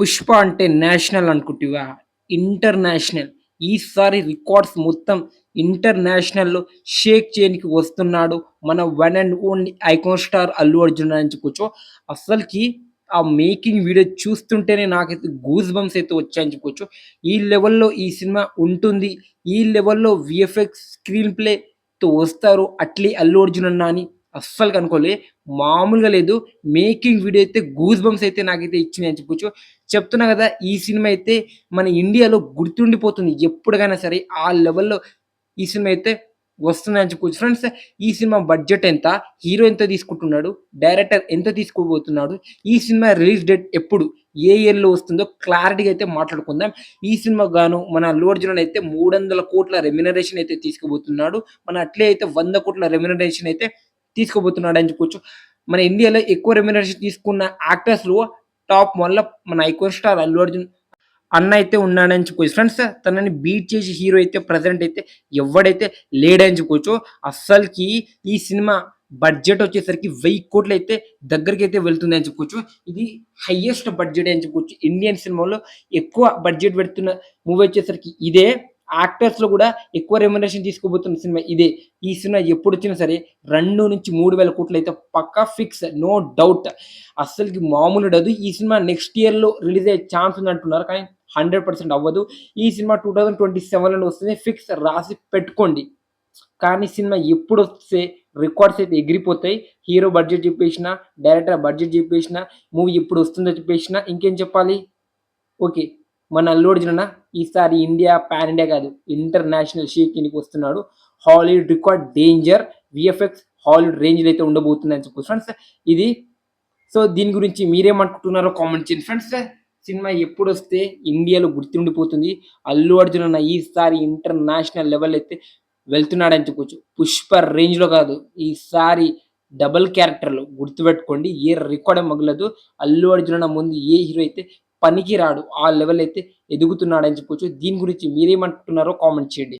పుష్ప అంటే నేషనల్ అనుకుంటువా? ఇంటర్నేషనల్. ఈసారి రికార్డ్స్ మొత్తం ఇంటర్నేషనల్లో షేక్ చేయనికి వస్తున్నాడు మన one and only icon star Allu Arjun అని చెప్పుకోవచ్చు అసలుకి ఆ మేకింగ్ వీడియో చూస్తుంటేనే నాకైతే గూస్ బంప్స్ అయితే వచ్చాయని చెప్పుకోవచ్చు ఈ లెవెల్లో ఈ సినిమా ఉంటుంది. ఈ లెవెల్లో విఎఫ్ఎక్స్ స్క్రీన్ ప్లేతో వస్తారు అట్లే అల్లు అర్జున్ అన్న అని అస్సలు కనుకోలే మామూలుగా లేదు. మేకింగ్ వీడియో అయితే గూస్ బంప్స్ అయితే నాకైతే ఇచ్చింది అని చెప్పొచ్చు. చెప్తున్నా కదా ఈ సినిమా అయితే మన ఇండియాలో గుర్తుండిపోతుంది. ఎప్పుడైనా సరే ఆ లెవెల్లో ఈ సినిమా అయితే వస్తుందని చెప్పుకోవచ్చు ఫ్రెండ్స్ ఈ సినిమా బడ్జెట్ ఎంత? హీరో ఎంత తీసుకుంటున్నాడు? డైరెక్టర్ ఎంత తీసుకోబోతున్నాడు? ఈ సినిమా రిలీజ్ డేట్ ఎప్పుడు? ఏ ఇయర్లో వస్తుందో క్లారిటీగా అయితే మాట్లాడుకుందాం. ఈ సినిమా గాను మన అల్లు అయితే మూడు వందల కోట్ల రెమ్యునరేషన్ అయితే తీసుకుపోతున్నాడు. మన అట్లే అయితే వంద కోట్ల రెమ్యునరేషన్ అయితే తీసుకోబోతున్నాడు అని చెప్పొచ్చు మన ఇండియాలో ఎక్కువ రెమ్యునరేషన్ తీసుకున్న యాక్టర్స్లో టాప్ వల్ల మన ఐకోన్ స్టార్ అల్లు అర్జున్ అన్న అయితే ఉన్నాడని చెప్పుకోవచ్చు ఫ్రెండ్స్ తనని బీట్ చేసి హీరో అయితే ప్రజెంట్ అయితే ఎవడైతే లేడని చెప్పుకోవచ్చు అస్సలకి ఈ సినిమా బడ్జెట్ వచ్చేసరికి వెయ్యి కోట్లు అయితే దగ్గరికి అయితే వెళ్తుంది అని చెప్పుకోవచ్చు ఇది హయ్యెస్ట్ బడ్జెట్ అని చెప్పుకోవచ్చు ఇండియన్ సినిమాలో ఎక్కువ బడ్జెట్ పెడుతున్న మూవీ వచ్చేసరికి ఇదే. యాక్టర్స్లో కూడా ఎక్కువ రెమ్యునరేషన్ తీసుకోబోతున్న సినిమా ఇదే. ఈ సినిమా ఎప్పుడు వచ్చినా సరే రెండు నుంచి మూడు వేల కోట్లు అయితే పక్కా ఫిక్స్ నో డౌట్ అస్సలకి మామూలు ఉండదు. ఈ సినిమా నెక్స్ట్ ఇయర్లో రిలీజ్ అయ్యే ఛాన్స్ ఉంది అంటున్నారు కానీ హండ్రెడ్ పర్సెంట్ అవ్వదు. ఈ సినిమా టూ థౌజండ్ ట్వంటీ సెవెన్లో వస్తుంది. ఫిక్స్ రాసి పెట్టుకోండి. కానీ సినిమా ఎప్పుడు వస్తే రికార్డ్స్ అయితే ఎగిరిపోతాయి. హీరో బడ్జెట్ చెప్పేసిన డైరెక్టర్ బడ్జెట్ చెప్పేసిన మూవీ ఎప్పుడు వస్తుందో చెప్పేసిన ఇంకేం చెప్పాలి? ఓకే. మన అల్లు జన ఈసారి ఇండియా పాన్ ఇండియా కాదు ఇంటర్నేషనల్ షేకింగ్కి వస్తున్నాడు. Hollywood record danger VFX Hollywood రేంజ్లో అయితే ఉండబోతుంది అని చెప్పి ఫ్రెండ్స్ ఇది సో దీని గురించి మీరేమనుకుంటున్నారో కామెంట్ చేయండి. ఫ్రెండ్స్ సినిమా ఎప్పుడు వస్తే ఇండియాలో గుర్తుండిపోతుంది. అల్లు అర్జున్ అన్న ఈసారి ఇంటర్నేషనల్ లెవెల్ అయితే వెళ్తున్నాడని చెప్పొచ్చు. పుష్ప రేంజ్లో కాదు ఈసారి డబల్ క్యారెక్టర్లో గుర్తుపెట్టుకోండి. ఏ రికార్డ్ మగలదు. అల్లు అర్జున్ అన్న ముందు ఏ హీరో అయితే పనికి రాడు ఆ లెవెల్ అయితే ఎదుగుతున్నాడని చెప్పొచ్చు. దీని గురించి మీరేమంటున్నారో కామెంట్ చేయండి.